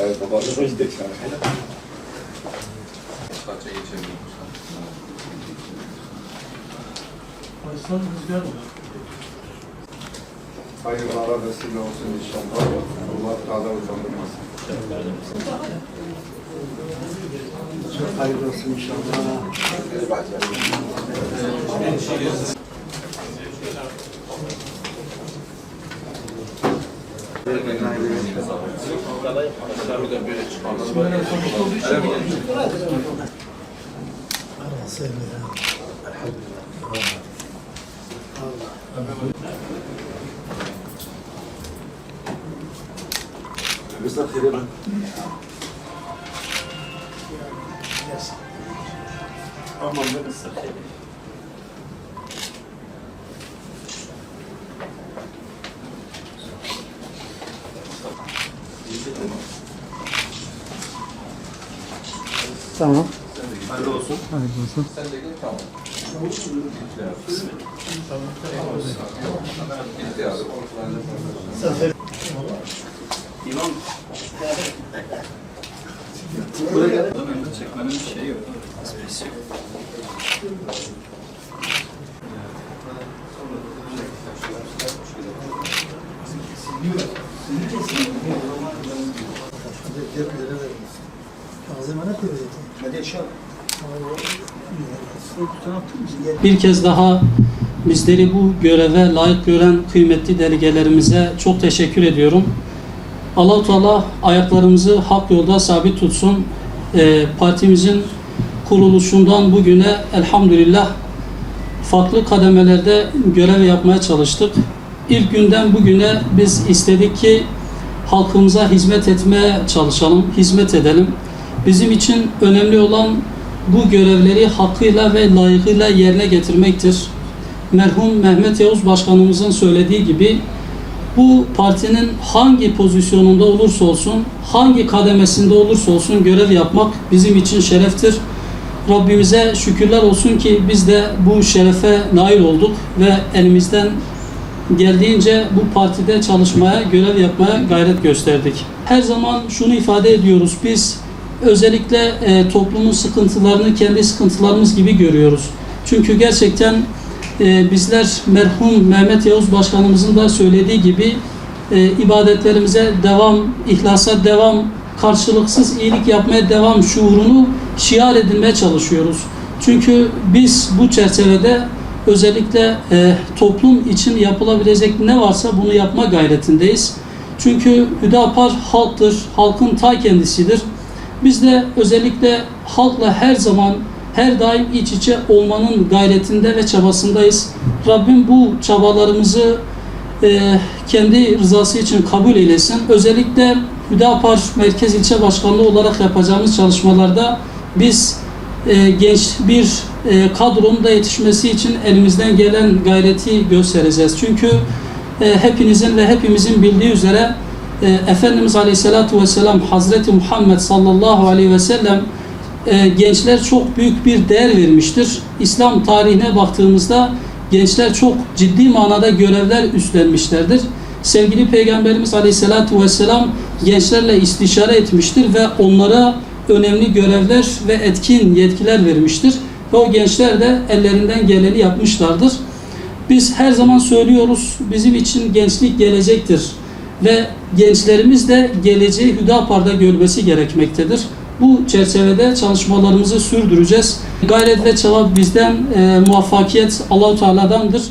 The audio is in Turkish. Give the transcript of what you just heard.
Evet, babası hoş değil sana. Hayırlara vesile olsun inşallah. Allah Teala uzandırmasın. Çok hayırlı olsun inşallah. Mr. Khirima. Yes. Aman da Mr. Tamam. Hayırlı olsun. Hayırlı olsun. Çekmenin bir şeyi yok. Bir kez daha bizleri bu göreve layık gören kıymetli delegelerimize çok teşekkür ediyorum. Allah Teala ayaklarımızı hak yolda sabit tutsun. Ee, partimizin kuruluşundan bugüne elhamdülillah farklı kademelerde görev yapmaya çalıştık. İlk günden bugüne biz istedik ki halkımıza hizmet etmeye çalışalım, hizmet edelim. Bizim için önemli olan bu görevleri hakkıyla ve layıkıyla yerine getirmektir. Merhum Mehmet Yavuz Başkanımızın söylediği gibi bu partinin hangi pozisyonunda olursa olsun, hangi kademesinde olursa olsun görev yapmak bizim için şereftir. Rabbimize şükürler olsun ki biz de bu şerefe nail olduk ve elimizden geldiğince bu partide çalışmaya, görev yapmaya gayret gösterdik. Her zaman şunu ifade ediyoruz. Biz özellikle e, toplumun sıkıntılarını kendi sıkıntılarımız gibi görüyoruz. Çünkü gerçekten e, bizler merhum Mehmet Yavuz Başkanımızın da söylediği gibi e, ibadetlerimize devam, ihlasa devam, karşılıksız iyilik yapmaya devam şuurunu şiar edinmeye çalışıyoruz. Çünkü biz bu çerçevede özellikle e, toplum için yapılabilecek ne varsa bunu yapma gayretindeyiz. Çünkü Hüdapar halktır, halkın ta kendisidir. Biz de özellikle halkla her zaman, her daim iç içe olmanın gayretinde ve çabasındayız. Rabbim bu çabalarımızı e, kendi rızası için kabul eylesin. Özellikle Hüdapar Merkez İlçe Başkanlığı olarak yapacağımız çalışmalarda biz e, genç bir e, kadronun da yetişmesi için elimizden gelen gayreti göstereceğiz. Çünkü e, hepinizin ve hepimizin bildiği üzere e, Efendimiz Aleyhisselatü Vesselam Hazreti Muhammed sallallahu aleyhi ve sellem e, gençler çok büyük bir değer vermiştir. İslam tarihine baktığımızda gençler çok ciddi manada görevler üstlenmişlerdir. Sevgili Peygamberimiz Aleyhisselatü Vesselam gençlerle istişare etmiştir ve onlara önemli görevler ve etkin yetkiler vermiştir. Ve o gençler de ellerinden geleni yapmışlardır. Biz her zaman söylüyoruz, bizim için gençlik gelecektir. Ve gençlerimiz de geleceği Hüdapar'da görmesi gerekmektedir. Bu çerçevede çalışmalarımızı sürdüreceğiz. Gayret ve çaba bizden, e, muvaffakiyet Allahu Teala'dandır.